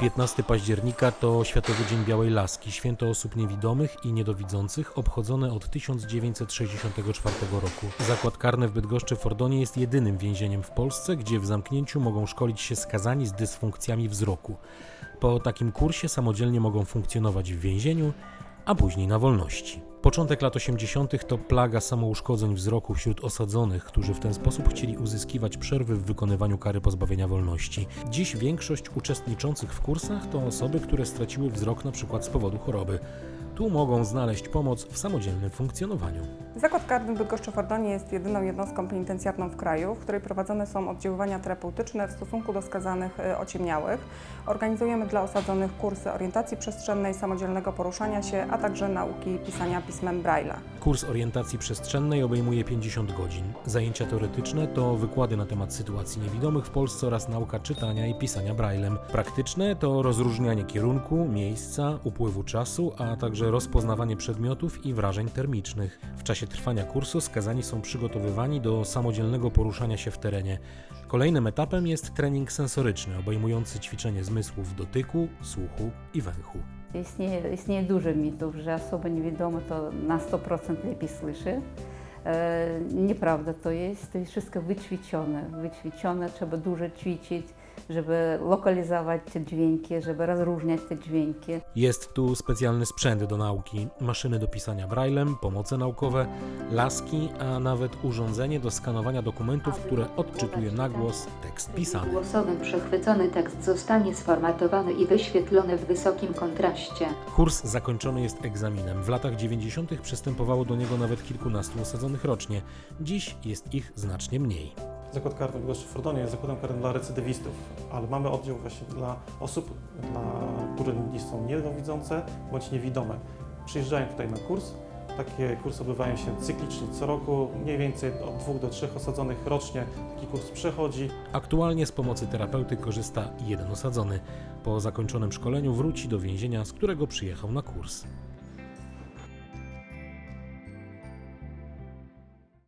15 października to Światowy Dzień Białej Laski, święto osób niewidomych i niedowidzących, obchodzone od 1964 roku. Zakład karny w Bydgoszczy Fordonie jest jedynym więzieniem w Polsce, gdzie w zamknięciu mogą szkolić się skazani z dysfunkcjami wzroku. Po takim kursie samodzielnie mogą funkcjonować w więzieniu, a później na wolności. Początek lat 80. to plaga samouszkodzeń wzroku wśród osadzonych, którzy w ten sposób chcieli uzyskiwać przerwy w wykonywaniu kary pozbawienia wolności. Dziś większość uczestniczących w kursach to osoby, które straciły wzrok przykład z powodu choroby. Tu mogą znaleźć pomoc w samodzielnym funkcjonowaniu. Zakład karny Bydgoszczy-Fordonie jest jedyną jednostką penitencjarną w kraju, w której prowadzone są oddziaływania terapeutyczne w stosunku do skazanych y, ociemniałych. Organizujemy dla osadzonych kursy orientacji przestrzennej, samodzielnego poruszania się, a także nauki pisania pismem Braille'a. Kurs orientacji przestrzennej obejmuje 50 godzin. Zajęcia teoretyczne to wykłady na temat sytuacji niewidomych w Polsce oraz nauka czytania i pisania braillem. Praktyczne to rozróżnianie kierunku, miejsca, upływu czasu, a także rozpoznawanie przedmiotów i wrażeń termicznych. W czasie trwania kursu skazani są przygotowywani do samodzielnego poruszania się w terenie. Kolejnym etapem jest trening sensoryczny, obejmujący ćwiczenie zmysłów dotyku, słuchu i węchu. Istnieje, istnieje dużo mitów, że osoba niewidoma to na 100% lepiej słyszy. E, nieprawda to jest, to jest wszystko wyćwiczone. Wyćwiczone, trzeba dużo ćwiczyć, żeby lokalizować te dźwięki, żeby rozróżniać te dźwięki. Jest tu specjalny sprzęt do nauki, maszyny do pisania braillem, pomoce naukowe, laski, a nawet urządzenie do skanowania dokumentów, które odczytuje na głos tekst pisany. Głosowym przechwycony tekst zostanie sformatowany i wyświetlony w wysokim kontraście. Kurs zakończony jest egzaminem. W latach 90. przystępowało do niego nawet kilkunastu osadzonych rocznie. Dziś jest ich znacznie mniej. Zakład karny w Bydgoszczy Fordonie jest zakładem karnym dla recydywistów, ale mamy oddział właśnie dla osób, dla, które są niedowidzące bądź niewidome. Przyjeżdżają tutaj na kurs. Takie kursy odbywają się cyklicznie co roku, mniej więcej od dwóch do trzech osadzonych rocznie taki kurs przechodzi. Aktualnie z pomocy terapeuty korzysta jeden osadzony. Po zakończonym szkoleniu wróci do więzienia, z którego przyjechał na kurs.